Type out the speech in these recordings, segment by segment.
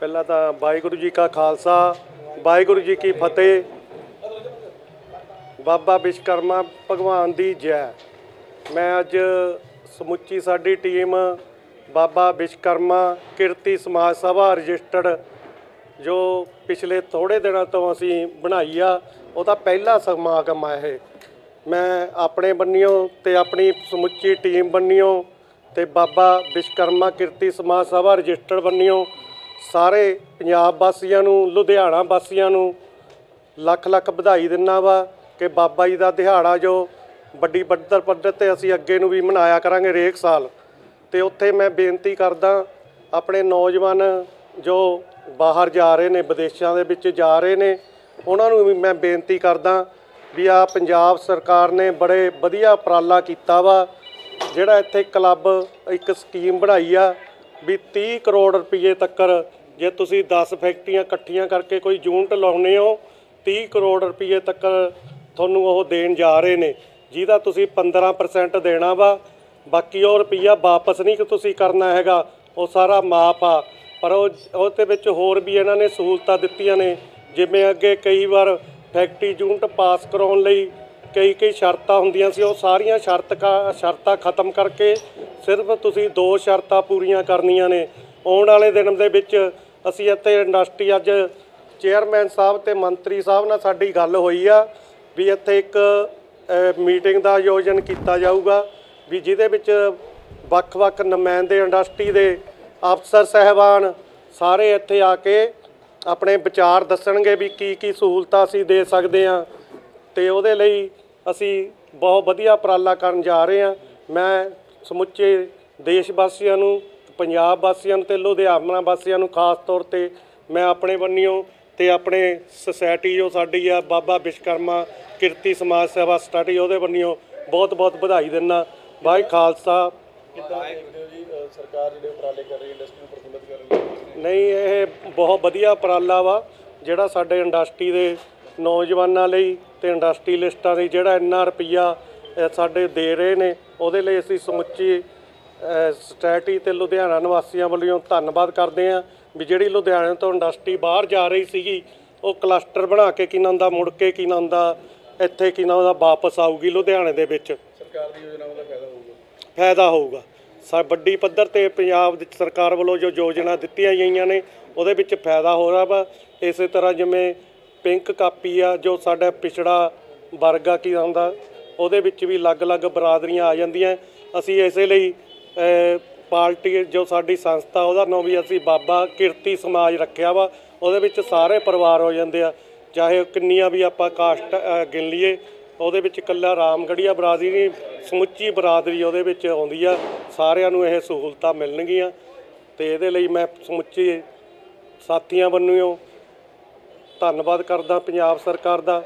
ਪਹਿਲਾਂ ਤਾਂ ਵਾਹਿਗੁਰੂ ਜੀ ਕਾ ਖਾਲਸਾ, ਵਾਹਿਗੁਰੂ ਜੀ ਕੀ ਫਤਿਹ। ਬਾਬਾ ਵਿਸ਼ਕਰਮਾ ਭਗਵਾਨ ਦੀ ਜੈ। ਮੈਂ ਅੱਜ ਸਮੁੱਚੀ ਸਾਡੀ ਟੀਮ ਬਾਬਾ ਵਿਸ਼ਕਰਮਾ ਕਿਰਤੀ ਸਮਾਜ ਸਭਾ ਰਜਿਸਟਰਡ, ਜੋ ਪਿਛਲੇ ਥੋੜੇ ਦਿਨਾਂ ਤੋਂ ਅਸੀਂ ਬਣਾਈ ਆ, ਉਹਦਾ ਪਹਿਲਾ ਸਮਾਗਮ ਆ ਇਹ। ਮੈਂ ਆਪਣੇ ਬੰਨਿਓ ਤੇ ਆਪਣੀ ਸਮੁੱਚੀ ਟੀਮ ਬੰਨਿਓ ਤੇ ਬਾਬਾ ਵਿਸ਼ਕਰਮਾ ਕਿਰਤੀ ਸਮਾਜ ਸਭਾ ਰਜਿਸਟਰਡ ਬੰਨਿਓ, ਸਾਰੇ ਪੰਜਾਬ ਵਾਸੀਆਂ ਨੂੰ, ਲੁਧਿਆਣਾ ਵਾਸੀਆਂ ਨੂੰ ਲੱਖ ਲੱਖ ਵਧਾਈ ਦਿੰਨਾ ਵਾ ਕਿ ਬਾਬਾ ਜੀ ਦਾ ਦਿਹਾੜਾ ਜੋ ਵੱਡੀ ਪੱਧਰ ਪੱਧਰ ਤੇ ਅਸੀਂ ਅੱਗੇ ਨੂੰ ਵੀ ਮਨਾਇਆ ਕਰਾਂਗੇ ਹਰੇਕ ਸਾਲ। ਤੇ ਉੱਥੇ ਮੈਂ ਬੇਨਤੀ ਕਰਦਾ ਆਪਣੇ ਨੌਜਵਾਨ ਜੋ ਬਾਹਰ ਜਾ ਰਹੇ ਨੇ, ਵਿਦੇਸ਼ਾਂ ਦੇ ਵਿੱਚ ਜਾ ਰਹੇ ਨੇ, ਉਹਨਾਂ ਨੂੰ ਵੀ ਮੈਂ ਬੇਨਤੀ ਕਰਦਾ ਵੀ ਆ ਪੰਜਾਬ ਸਰਕਾਰ ਨੇ ਬੜੇ ਵਧੀਆ ਉਪਰਾਲਾ ਕੀਤਾ ਵਾ ਜਿਹੜਾ ਇੱਥੇ ਕਲੱਬ ਇੱਕ ਸਕੀਮ ਬਣਾਈ ਆ ਵੀ 30 ਕਰੋੜ ਰੁਪਏ ਤੱਕਰ ਜੇ ਤੁਸੀਂ 10 ਫੈਕਟਰੀਆਂ ਇਕੱਠੀਆਂ ਕਰਕੇ ਕੋਈ ਯੂਨਿਟ ਲਾਉਨੇ ਹੋ 30 ਕਰੋੜ ਰੁਪਏ ਤੱਕ ਤੁਹਾਨੂੰ ਉਹ ਦੇਣ ਜਾ ਰਹੇ ਨੇ। ਜਿਹਦਾ ਤੁਸੀਂ 15% ਦੇਣਾ ਵਾ, ਬਾਕੀ ਉਹ ਰੁਪਈਆ ਵਾਪਸ ਨਹੀਂ ਕਿ ਤੁਸੀਂ ਕਰਨਾ ਹੈਗਾ, ਉਹ ਸਾਰਾ ਮਾਫ ਆ। ਪਰ ਉਹ ਉਹਦੇ ਵਿੱਚ ਹੋਰ ਵੀ ਇਹਨਾਂ ਨੇ ਸਹੂਲਤਾਂ ਦਿੱਤੀਆਂ ਨੇ, ਜਿਵੇਂ ਅੱਗੇ ਕਈ ਵਾਰ ਫੈਕਟਰੀ ਯੂਨਿਟ ਪਾਸ ਕਰਾਉਣ ਲਈ ਕਈ ਕਈ ਸ਼ਰਤਾਂ ਹੁੰਦੀਆਂ ਸੀ, ਉਹ ਸਾਰੀਆਂ ਸ਼ਰਤ ਕਾ- ਸ਼ਰਤਾਂ ਖਤਮ ਕਰਕੇ ਸਿਰਫ ਤੁਸੀਂ ਦੋ ਸ਼ਰਤਾਂ ਪੂਰੀਆਂ ਕਰਨੀਆਂ ਨੇ। ਆਉਣ ਵਾਲੇ ਦਿਨ ਦੇ ਵਿੱਚ ਅਸੀਂ ਇੱਥੇ ਇੰਡਸਟਰੀ ਅੱਜ ਚੇਅਰਮੈਨ ਸਾਹਿਬ ਤੇ ਮੰਤਰੀ ਸਾਹਿਬ ਨਾਲ ਸਾਡੀ ਗੱਲ ਹੋਈ ਆ ਵੀ ਇੱਥੇ ਇੱਕ ਮੀਟਿੰਗ ਦਾ ਆਯੋਜਨ ਕੀਤਾ ਜਾਊਗਾ ਵੀ ਜਿਹਦੇ ਵਿੱਚ ਵੱਖ-ਵੱਖ ਨੁਮਾਇੰਦੇ ਇੰਡਸਟਰੀ ਦੇ ਅਫਸਰ, ਸਹਿਬਾਨ ਸਾਰੇ ਇੱਥੇ ਆ ਕੇ ਆਪਣੇ ਵਿਚਾਰ ਦੱਸਣਗੇ ਵੀ ਕੀ ਕੀ ਸਹੂਲਤਾਂ ਅਸੀਂ ਦੇ ਸਕਦੇ ਹਾਂ ਤੇ ਉਹਦੇ ਲਈ ਅਸੀਂ ਬਹੁਤ ਵਧੀਆ ਉਪਰਾਲਾ ਕਰਨ ਜਾ ਰਹੇ ਹਾਂ। ਮੈਂ ਸਮੁੱਚੇ ਦੇਸ਼ ਵਾਸੀਆਂ ਨੂੰ, ਪੰਜਾਬ ਵਾਸੀਆਂ ਨੂੰ ਤੇ ਲੁਧਿਆਣਾ ਵਾਸੀਆਂ ਨੂੰ ਖਾਸ ਤੌਰ ਤੇ ਮੈਂ ਆਪਣੇ ਬੰਨਿਓ ਤੇ ਆਪਣੇ ਸੁਸਾਇਟੀ ਜੋ ਸਾਡੀ ਆ, ਬਾਬਾ ਵਿਸ਼ਕਰਮਾ ਕਿਰਤੀ ਸਮਾਜ ਸੇਵਾ ਸਟੱਡੀ ਉਹਦੇ ਬੰਨਿਓ ਬਹੁਤ ਬਹੁਤ ਵਧਾਈ ਦਿੰਦਾ। ਵਾਹਿ ਖਾਲਸਾ। ਕਿੱਦਾਂ ਦੇਖਦੇ ਹੋ ਜੀ ਸਰਕਾਰ ਜਿਹੜੇ ਉਪਰਾਲੇ ਕਰ ਰਹੀ ਇੰਡਸਟਰੀ ਨੂੰ ਪ੍ਰਫੁੱਲਤ ਕਰਨ ਲਈ ਨਹੀਂ, ਇਹ ਬਹੁਤ ਵਧੀਆ ਉਪਰਾਲਾ ਵਾ ਜਿਹੜਾ ਸਾਡੇ ਇੰਡਸਟਰੀ ਦੇ ਨੌਜਵਾਨਾਂ ਲਈ ਤੇ ਇੰਡਸਟਰੀਲਿਸਟਾਂ ਲਈ ਜਿਹੜਾ ਇੰਨਾ ਰੁਪਈਆ ਸਾਡੇ ਦੇ ਰਹੇ ਨੇ ਉਹਦੇ ਲਈ ਅਸੀਂ ਸਮੁੱਚੀ ਸਟੈਟੀ ਤੇ ਲੁਧਿਆਣਾ ਨਿਵਾਸੀਆਂ ਵੱਲੋਂ ਧੰਨਵਾਦ ਕਰਦੇ ਹਾਂ ਵੀ ਜਿਹੜੀ ਲੁਧਿਆਣੇ ਤੋਂ ਇੰਡਸਟਰੀ ਬਾਹਰ ਜਾ ਰਹੀ ਸੀਗੀ ਉਹ ਕਲਸਟਰ ਬਣਾ ਕੇ ਕੀ ਨਾਮ ਦਾ ਮੁੜ ਕੇ ਕੀ ਨਾਮ ਦਾ ਇੱਥੇ ਕੀ ਨਾਮ ਦਾ ਵਾਪਸ ਆਊਗੀ ਲੁਧਿਆਣੇ ਦੇ ਵਿੱਚ। ਸਰਕਾਰ ਦੀ ਯੋਜਨਾਵਾਂ ਦਾ ਫਾਇਦਾ ਹੋਊਗਾ। ਫਾਇਦਾ ਹੋਊਗਾ। ਸਾ ਵੱਡੀ ਪੱਧਰ ਤੇ ਪੰਜਾਬ ਦੀ ਸਰਕਾਰ ਵੱਲੋਂ ਜੋ ਯੋਜਨਾ ਦਿੱਤੀਆਂ ਗਈਆਂ ਨੇ ਉਹਦੇ ਵਿੱਚ ਫਾਇਦਾ ਹੋ ਰਿਹਾ ਵਾ। ਇਸੇ ਤਰ੍ਹਾਂ ਜਿਵੇਂ ਪਿੰਕ ਕਾਪੀ ਆ ਜੋ ਸਾਡਾ ਪਿਛੜਾ ਵਰਗ ਆ ਕੀ ਹੁੰਦਾ ਉਹਦੇ ਵਿੱਚ ਵੀ ਅਲੱਗ-ਅਲੱਗ ਬਰਾਦਰੀਆਂ ਆ ਜਾਂਦੀਆਂ। ਅਸੀਂ ਇਸੇ ਲਈ ਪਾਰਟੀ ਜੋ ਸਾਡੀ ਸੰਸਥਾ ਉਹਦਾ ਨਾਮ ਵੀ ਅਸੀਂ ਬਾਬਾ ਕਿਰਤੀ ਸਮਾਜ ਰੱਖਿਆ ਵਾ ਉਹਦੇ ਵਿੱਚ ਸਾਰੇ ਪਰਿਵਾਰ ਹੋ ਜਾਂਦੇ ਆ। ਚਾਹੇ ਉਹ ਕਿੰਨੀਆਂ ਵੀ ਆਪਾਂ ਕਾਸਟ ਅਹ, ਗਿਣ ਲਈਏ ਉਹਦੇ ਵਿੱਚ ਇਕੱਲਾ ਰਾਮਗੜੀਆ ਬਰਾਦਰੀ ਨਹੀਂ ਸਮੁੱਚੀ ਬਰਾਦਰੀ ਉਹਦੇ ਵਿੱਚ ਆਉਂਦੀ ਆ। ਸਾਰਿਆਂ ਨੂੰ ਇਹ ਸਹੂਲਤਾਂ ਮਿਲਣਗੀਆਂ। ਤੇ ਇਹਦੇ ਲਈ ਮੈਂ ਸਮੁੱਚੀ ਸਾਥੀਆਂ ਵੱਲੋਂ ਧੰਨਵਾਦ ਕਰਦਾ ਪੰਜਾਬ ਸਰਕਾਰ ਦਾ।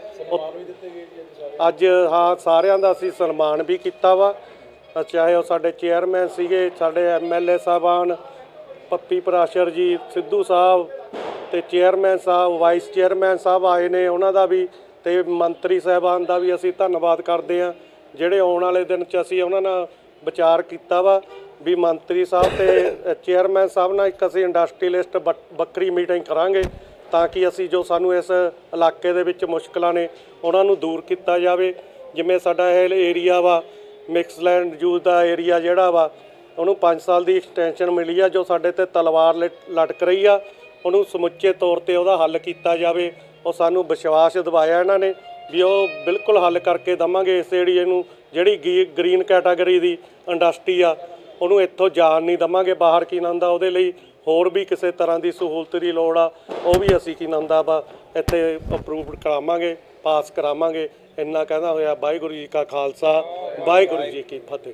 ਅੱਜ ਹਾਂ, ਸਾਰਿਆਂ ਦਾ ਅਸੀਂ ਸਨਮਾਨ ਵੀ ਕੀਤਾ ਵਾ। ਚਾਹੇ ਉਹ ਸਾਡੇ ਚੇਅਰਮੈਨ ਸੀਗੇ, ਸਾਡੇ ਐਮਐਲਏ ਸਾਹਿਬਾਨ, ਪੱਪੀ ਪਰਾਸ਼ਰ ਜੀ, ਸਿੱਧੂ ਸਾਹਿਬ ਤੇ ਚੇਅਰਮੈਨ ਸਾਹਿਬ, ਵਾਈਸ ਚੇਅਰਮੈਨ ਸਾਹਿਬ ਆਏ ਨੇ, ਉਹਨਾਂ ਦਾ ਵੀ ਤੇ ਮੰਤਰੀ ਸਾਹਿਬਾਨ ਦਾ ਵੀ ਅਸੀਂ ਧੰਨਵਾਦ ਕਰਦੇ ਹਾਂ। ਜਿਹੜੇ ਆਉਣ ਵਾਲੇ ਦਿਨ 'ਚ ਅਸੀਂ ਉਹਨਾਂ ਨਾਲ ਵਿਚਾਰ ਕੀਤਾ ਵਾ ਵੀ ਮੰਤਰੀ ਸਾਹਿਬ ਤੇ ਚੇਅਰਮੈਨ ਸਾਹਿਬ ਨਾਲ ਇੱਕ ਅਸੀਂ ਇੰਡਸਟਰੀਲਿਸਟ ਬੱਕਰੀ ਮੀਟਿੰਗ ਕਰਾਂਗੇ। ਤਾਂ ਕਿ ਅਸੀਂ ਜੋ ਸਾਨੂੰ ਇਸ ਇਲਾਕੇ ਦੇ ਵਿੱਚ ਮੁਸ਼ਕਲਾਂ ਨੇ ਉਹਨਾਂ ਨੂੰ ਦੂਰ ਕੀਤਾ ਜਾਵੇ। ਜਿਵੇਂ ਸਾਡਾ ਇਹ ਏਰੀਆ ਵਾ ਮਿਕਸਲੈਂਡ ਯੂਜ਼ ਦਾ ਏਰੀਆ ਜਿਹੜਾ ਵਾ, ਉਹਨੂੰ 5 ਸਾਲ ਦੀ ਐਕਸਟੈਂਸ਼ਨ ਮਿਲੀ ਆ, ਜੋ ਸਾਡੇ ਤੇ ਤਲਵਾਰ ਲਟ- ਲਟਕ ਰਹੀ ਆ। ਉਹਨੂੰ ਸਮੁੱਚੇ ਤੌਰ ਤੇ ਉਹਦਾ ਹੱਲ ਕੀਤਾ ਜਾਵੇ। ਉਹ ਸਾਨੂੰ ਵਿਸ਼ਵਾਸ ਦਿਵਾਇਆ ਇਹਨਾਂ ਨੇ ਵੀ ਉਹ ਬਿਲਕੁਲ ਹੱਲ ਕਰਕੇ ਦਵਾਂਗੇ ਇਸ ਏਰੀਏ ਨੂੰ, ਜਿਹੜੀ ਗੀ- ਗ੍ਰੀਨ ਕੈਟਾਗਰੀ ਦੀ ਇੰਡਸਟਰੀ ਆ, ਉਹਨੂੰ ਇੱਥੋਂ ਜਾਣ ਨਹੀਂ ਦਵਾਂਗੇ ਬਾਹਰ ਕੀ ਨੰਦਾ ਉਹਦੇ ਲਈ। ਹੋਰ ਵੀ ਕਿਸੇ ਤਰ੍ਹਾਂ ਦੀ ਸਹੂਲਤ ਦੀ ਲੋੜ ਆ, ਉਹ ਵੀ ਅਸੀਂ ਕੀ ਨੰਦਾ ਵਾ, ਇੱਥੇ ਅਪਰੂਵਡ ਕਰਾਵਾਂਗੇ ਪਾਸ ਕਰਾਵਾਂਗੇ। ਇੰਨਾ ਕਹਿੰਦਾ ਹੋਇਆ, ਵਾਹਿਗੁਰੂ ਜੀ ਕਾ ਖਾਲਸਾ, ਵਾਹਿਗੁਰੂ ਜੀ ਕੀ ਫਤਿਹ।